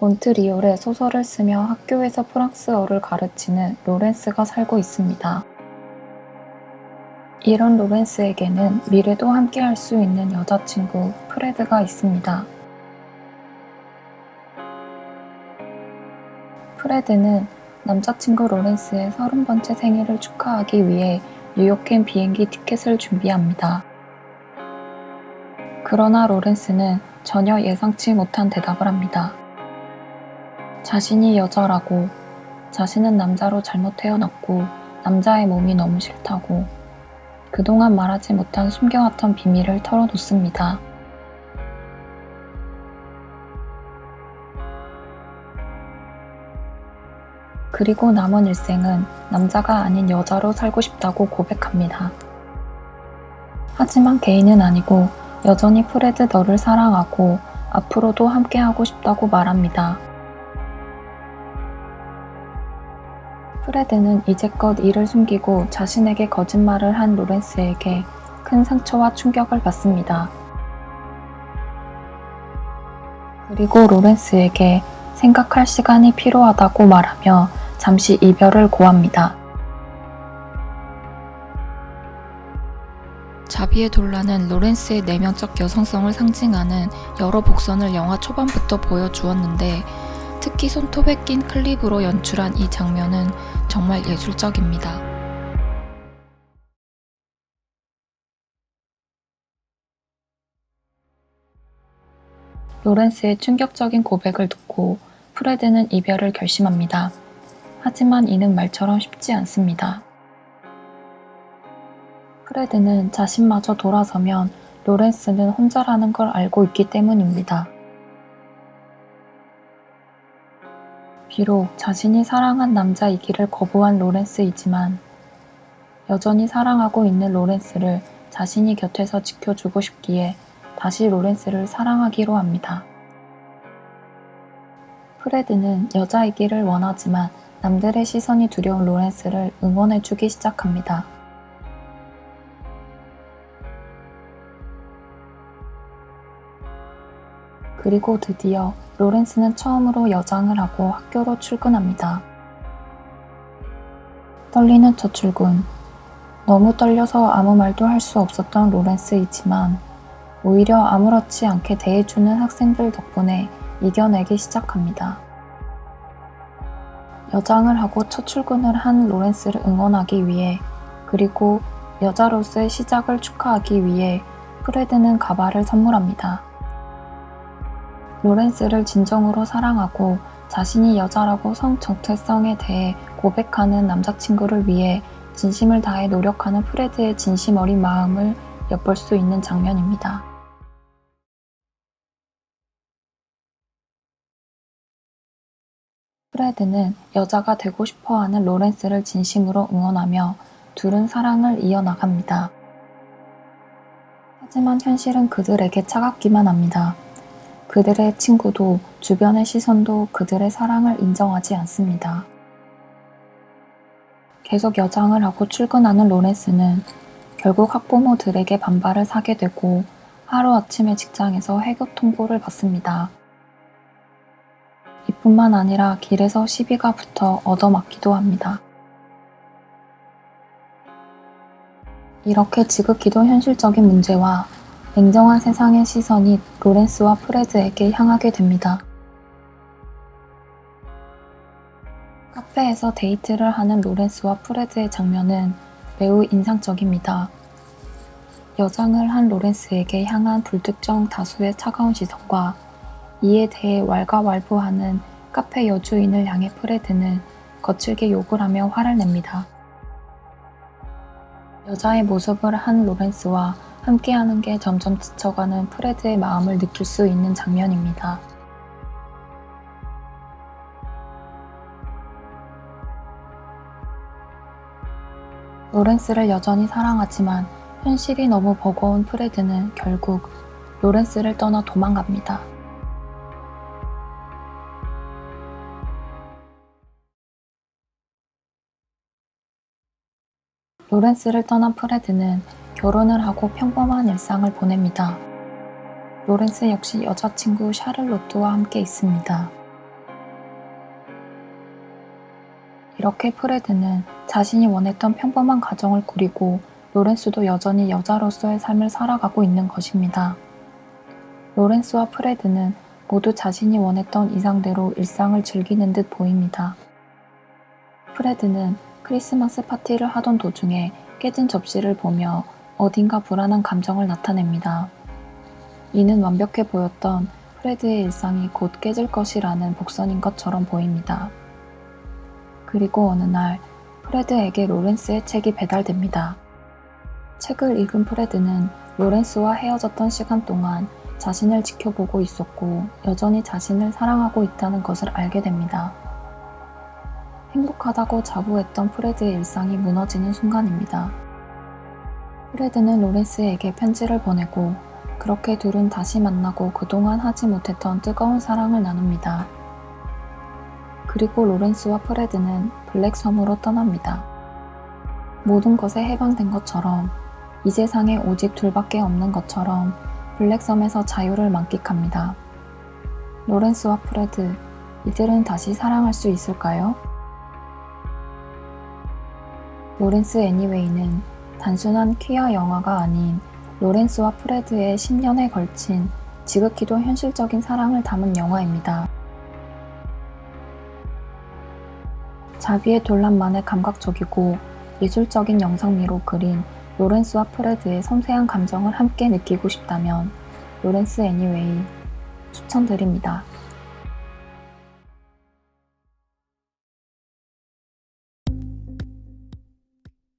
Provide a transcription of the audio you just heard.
몬트리올에 소설을 쓰며 학교에서 프랑스어를 가르치는 로렌스가 살고 있습니다. 이런 로렌스에게는 미래도 함께 할 수 있는 여자친구 프레드가 있습니다. 프레드는 남자친구 로렌스의 서른 번째 생일을 축하하기 위해 뉴욕행 비행기 티켓을 준비합니다. 그러나 로렌스는 전혀 예상치 못한 대답을 합니다. 자신이 여자라고, 자신은 남자로 잘못 태어났고, 남자의 몸이 너무 싫다고, 그동안 말하지 못한 숨겨왔던 비밀을 털어놓습니다. 그리고 남은 일생은 남자가 아닌 여자로 살고 싶다고 고백합니다. 하지만 개인은 아니고 여전히 프레드 너를 사랑하고 앞으로도 함께하고 싶다고 말합니다. 프레드는 이제껏 이를 숨기고 자신에게 거짓말을 한 로렌스에게 큰 상처와 충격을 받습니다. 그리고 로렌스에게 생각할 시간이 필요하다고 말하며 잠시 이별을 고합니다. 자비의 돌라는 로렌스의 내면적 여성성을 상징하는 여러 복선을 영화 초반부터 보여주었는데 특히 손톱에 낀 클립으로 연출한 이 장면은 정말 예술적입니다. 로렌스의 충격적인 고백을 듣고 프레드는 이별을 결심합니다. 하지만 이는 말처럼 쉽지 않습니다. 프레드는 자신마저 돌아서면 로렌스는 혼자라는 걸 알고 있기 때문입니다. 비록 자신이 사랑한 남자이기를 거부한 로렌스이지만 여전히 사랑하고 있는 로렌스를 자신이 곁에서 지켜주고 싶기에 다시 로렌스를 사랑하기로 합니다. 프레드는 여자이기를 원하지만 남들의 시선이 두려운 로렌스를 응원해주기 시작합니다. 그리고 드디어 로렌스는 처음으로 여장을 하고 학교로 출근합니다. 떨리는 첫 출근. 너무 떨려서 아무 말도 할 수 없었던 로렌스이지만 오히려 아무렇지 않게 대해주는 학생들 덕분에 이겨내기 시작합니다. 여장을 하고 첫 출근을 한 로렌스를 응원하기 위해 그리고 여자로서의 시작을 축하하기 위해 프레드는 가발을 선물합니다. 로렌스를 진정으로 사랑하고 자신이 여자라고 성 정체성에 대해 고백하는 남자친구를 위해 진심을 다해 노력하는 프레드의 진심 어린 마음을 엿볼 수 있는 장면입니다. 프레드는 여자가 되고 싶어 하는 로렌스를 진심으로 응원하며 둘은 사랑을 이어나갑니다. 하지만 현실은 그들에게 차갑기만 합니다. 그들의 친구도 주변의 시선도 그들의 사랑을 인정하지 않습니다. 계속 여장을 하고 출근하는 로렌스는 결국 학부모들에게 반발을 사게 되고 하루아침에 직장에서 해급 통보를 받습니다. 이뿐만 아니라 길에서 시비가 붙어 얻어맞기도 합니다. 이렇게 지극히도 현실적인 문제와 냉정한 세상의 시선이 로렌스와 프레드에게 향하게 됩니다. 카페에서 데이트를 하는 로렌스와 프레드의 장면은 매우 인상적입니다. 여장을 한 로렌스에게 향한 불특정 다수의 차가운 시선과 이에 대해 왈가왈부하는 카페 여주인을 향해 프레드는 거칠게 욕을 하며 화를 냅니다. 여자의 모습을 한 로렌스와 함께하는 게 점점 지쳐가는 프레드의 마음을 느낄 수 있는 장면입니다. 로렌스를 여전히 사랑하지만 현실이 너무 버거운 프레드는 결국 로렌스를 떠나 도망갑니다. 로렌스를 떠난 프레드는 결혼을 하고 평범한 일상을 보냅니다. 로렌스 역시 여자친구 샤를로트와 함께 있습니다. 이렇게 프레드는 자신이 원했던 평범한 가정을 꾸리고 로렌스도 여전히 여자로서의 삶을 살아가고 있는 것입니다. 로렌스와 프레드는 모두 자신이 원했던 이상대로 일상을 즐기는 듯 보입니다. 프레드는 크리스마스 파티를 하던 도중에 깨진 접시를 보며 어딘가 불안한 감정을 나타냅니다. 이는 완벽해 보였던 프레드의 일상이 곧 깨질 것이라는 복선인 것처럼 보입니다. 그리고 어느 날 프레드에게 로렌스의 책이 배달됩니다. 책을 읽은 프레드는 로렌스와 헤어졌던 시간 동안 자신을 지켜보고 있었고 여전히 자신을 사랑하고 있다는 것을 알게 됩니다. 행복하다고 자부했던 프레드의 일상이 무너지는 순간입니다. 프레드는 로렌스에게 편지를 보내고 그렇게 둘은 다시 만나고 그동안 하지 못했던 뜨거운 사랑을 나눕니다. 그리고 로렌스와 프레드는 블랙 섬으로 떠납니다. 모든 것에 해방된 것처럼 이 세상에 오직 둘밖에 없는 것처럼 블랙섬에서 자유를 만끽합니다. 로렌스와 프레드, 이들은 다시 사랑할 수 있을까요? 로렌스 애니웨이는 단순한 퀴어 영화가 아닌 로렌스와 프레드의 10년에 걸친 지극히도 현실적인 사랑을 담은 영화입니다. 자비의 논란만에 감각적이고 예술적인 영상미로 그린 로렌스와 프레드의 섬세한 감정을 함께 느끼고 싶다면 로렌스 애니웨이 추천드립니다.